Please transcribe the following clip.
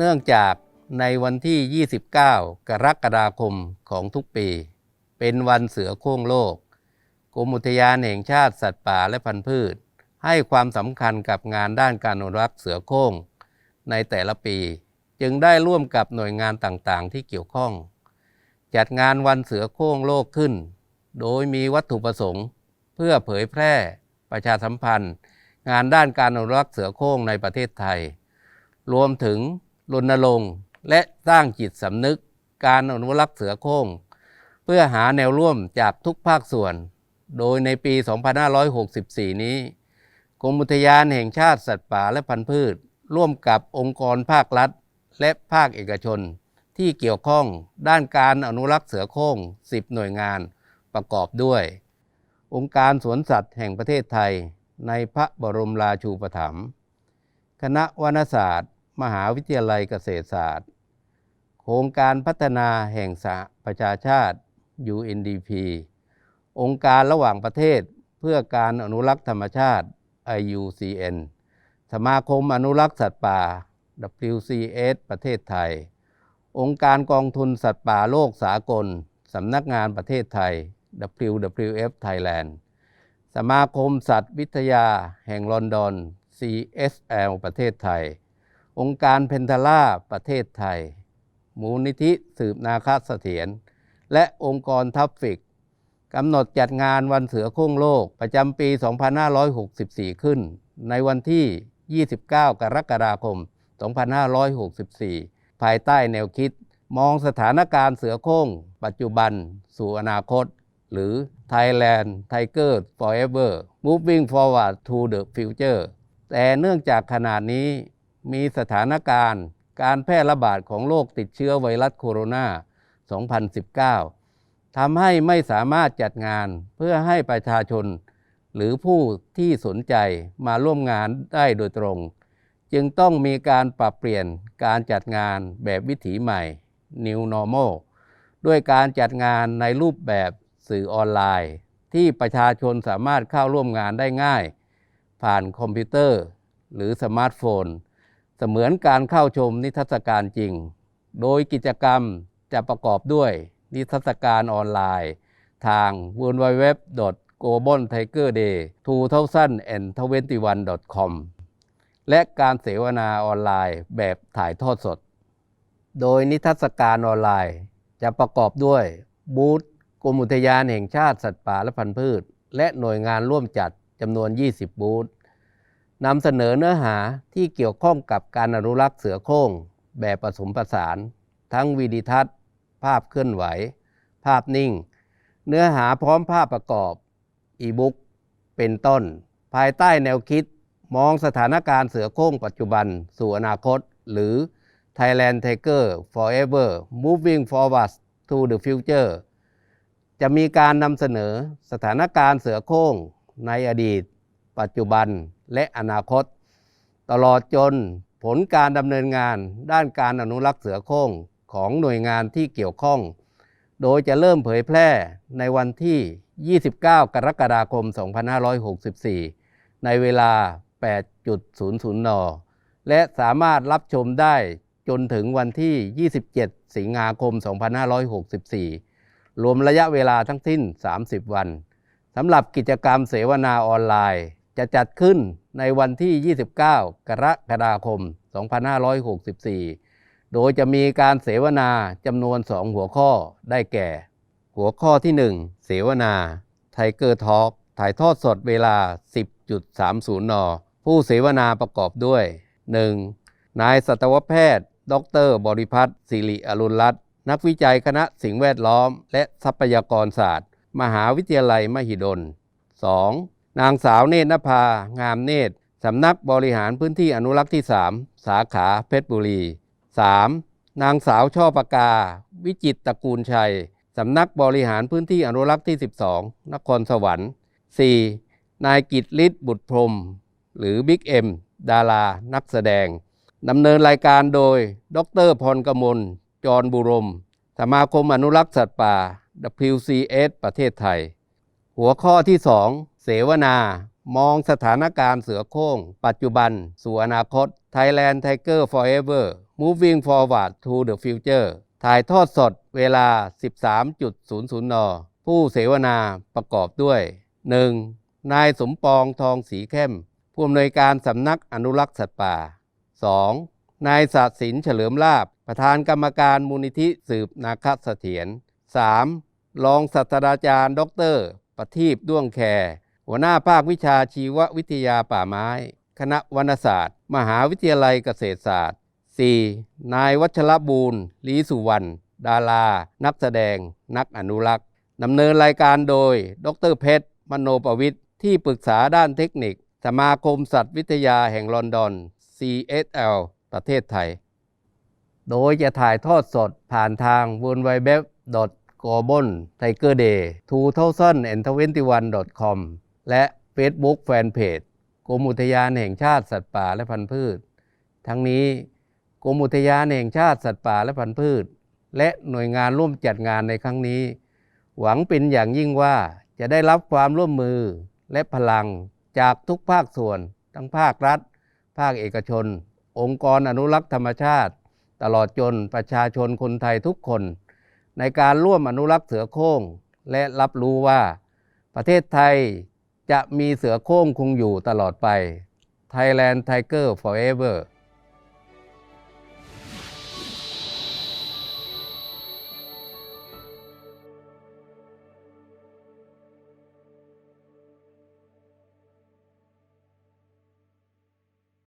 เนื่องจากในวันที่ 29 กรกฎาคมของทุกปี เป็นวันเสือโคร่งโลก กรมอุทยานแห่งชาติสัตว์ป่าและพันธุ์พืช ให้ความสำคัญกับงานด้านการอนุรักษ์เสือโคร่งในแต่ละปี จึงได้ร่วมกับหน่วยงานต่างๆ ที่เกี่ยวข้อง จัดงานวันเสือโคร่งโลกขึ้น โดยมีวัตถุประสงค์ เพื่อเผยแพร่ประชาสัมพันธ์ งานด้านการอนุรักษ์เสือโคร่งในประเทศไทย รวมถึง รณรงค์และสร้างจิตสำนึกการอนุรักษ์เสือโคร่งเพื่อหาแนวร่วมจากทุกภาคส่วน โดยในปี 2564 นี้ กรมอุทยานแห่งชาติสัตว์ป่าและพันธุ์พืช ร่วมกับองค์กรภาครัฐ และภาคเอกชน ที่เกี่ยวข้องด้านการอนุรักษ์เสือโคร่ง 10 หน่วยงานประกอบด้วย องค์การสวนสัตว์แห่งประเทศไทย ในพระบรมราชูปถัมภ์คณะวรรณศาสตร์ มหาวิทยาลัยเกษตรศาสตร์ โครงการพัฒนาแห่งสหประชาชาติ UNDP องค์การระหว่างประเทศเพื่อการอนุรักษ์ธรรมชาติ IUCN สมาคมอนุรักษ์สัตว์ป่า WCS ประเทศไทย องค์การกองทุนสัตว์ป่าโลกสากล สำนักงานประเทศไทย WWF Thailand สมาคมสัตว์วิทยาแห่งลอนดอน CSL ประเทศไทย องค์การเพนทาล่าประเทศไทย มูลนิธิสืบนาคเสถียรและองค์กรทัฟฟิกกำหนดจัดงานวันเสือโคร่งโลกประจำปี 2564 ขึ้น ในวันที่ 29 กรกฎาคม 2564 ภายใต้แนวคิด มองสถานการณ์เสือโคร่งปัจจุบัน สู่อนาคต หรือ Thailand Tiger Forever Moving Forward to the Future แต่เนื่องจากขนาดนี้ มีสถานการณ์ การแพร่ระบาดของโรคติดเชื้อไวรัสโคโรนา 2019 ทำให้ไม่สามารถจัดงานเพื่อให้ประชาชน หรือผู้ที่สนใจมาร่วมงานได้โดยตรง จึงต้องมีการปรับเปลี่ยนการจัดงานแบบวิถีใหม่ New Normal ด้วยการจัดงานในรูปแบบสื่อออนไลน์ ที่ประชาชนสามารถเข้าร่วมงานได้ง่าย ผ่านคอมพิวเตอร์ หรือสมาร์ทโฟน เสมือนการเข้าชมนิทรรศการจริง โดยกิจกรรมจะประกอบด้วยนิทรรศการออนไลน์ ทาง w w w g o b a l t i g e r d a y 2021 com และการเสวนาออนไลน์แบบถ่ายทอดสด โดยนิทรรศการออนไลน์จะประกอบด้วยบูธกรมอุทยานแห่งชาติสัตว์ป่าและพันธุ์พืช และหน่วยงานร่วมจัดจำนวน 20 บูธ นำเสนอเนื้อหาที่เกี่ยวข้องกับการอนุรักษ์เสือโคร่งแบบผสมผสาน ทั้งวิดีทัศน์ ภาพเคลื่อนไหว ภาพนิ่ง เนื้อหาพร้อมภาพประกอบ อีบุ๊กเป็นต้น ภายใต้แนวคิดมองสถานการณ์เสือโคร่งปัจจุบันสู่อนาคต หรือ Thailand Tiger Forever Moving Forward to the Future จะมีการนำเสนอสถานการณ์เสือโคร่งในอดีต ปัจจุบัน และอนาคต ตลอดจนผลการดำเนินงานด้านการอนุรักษ์เสือโคร่งของหน่วยงานที่เกี่ยวข้อง โดยจะเริ่มเผยแพร่ในวันที่ 29 กรกฎาคม 2564 ในเวลา 8.00 น และสามารถรับชมได้จนถึงวันที่ 27 สิงหาคม 2564 รวมระยะเวลาทั้งสิ้น 30 วัน สำหรับกิจกรรมเสวนาออนไลน์ จะจัดขึ้นในวันที่ 29 กรกฎาคม 2564 โดยจะมีการเสวนาจำนวน 2 หัวข้อได้แก่ หัวข้อที่ 1 เสวนาไทเกอร์ทอล์กถ่ายทอดสดเวลา 10.30 น ผู้เสวนาประกอบด้วย 1. นายสัตวแพทย์ ดร บริพัตรสิริอรุณรัตน์นักวิจัยคณะสิ่งแวดล้อม และทรัพยากรศาสตร์ มหาวิทยาลัยมหิดล 2. นางสาวเนตรนภา งามเนตร สำนักบริหารพื้นที่อนุรักษ์ที่ 3 สาขาเพชรบุรี 3. นางสาวช่อปากา วิจิตตระกูลชัย สำนักบริหารพื้นที่อนุรักษ์ที่ 12 นครสวรรค์ 4. นายกิตฤทธิ์บุตรพรม หรือบิ๊กเอ็มดารานักแสดง ดำเนินรายการโดย ดรพรกมล จรบุรม สมาคมอนุรักษ์สัตว์ป่า WCS ประเทศไทย หัวข้อที่ 2 เสวนา มองสถานการณ์เสือโคร่งปัจจุบัน สู่อนาคต Thailand Tiger Forever Moving Forward to the Future ถ่ายทอดสดเวลา 13.00 น ผู้เสวนาประกอบด้วย 1. นายสมปองทองสีเข้ม ผู้อำนวยการสำนักอนุรักษ์สัตว์ป่า 2. นายศาสินเฉลิมลาบ ประธานกรรมการมูลนิธิสืบนาคเสถียร 3. รองศาสตราจารย์ ดร ประทีปด้วงแคหัวหน้าภาควิชาชีววิทยาป่าไม้ คณะวรรณศาสตร์ มหาวิทยาลัยเกษตรศาสตร์ 4. นายวัชรบูรณ์ลีสุวรรณ ดารา นักแสดง นักอนุรักษ์ดำเนินรายการโดย ดรเพชร มโนประวิทย์ ที่ปรึกษาด้านเทคนิค สมาคมสัตว์วิทยาแห่งลอนดอน CSL ประเทศไทย โดยจะถ่ายทอดสดผ่านทาง w w w g o b o n t i g e r d a y 2021 com และ Facebook Fanpage กรมอุทยานแห่งชาติสัตว์ป่าและพันธุ์พืช ทั้งนี้กรมอุทยานแห่งชาติสัตว์ป่าและพันธุ์พืช และหน่วยงานร่วมจัดงานในครั้งนี้ หวังเป็นอย่างยิ่งว่าจะได้รับความร่วมมือและพลังจากทุกภาคส่วน ทั้งภาครัฐ ภาคเอกชน องค์กรอนุรักษ์ธรรมชาติ ตลอดจนประชาชนคนไทยทุกคน ในการร่วมอนุรักษ์เสือโคร่งและรับรู้ว่า ประเทศไทยจะมีเสือโคร่งคงอยู่ตลอดไป Thailand Tiger Forever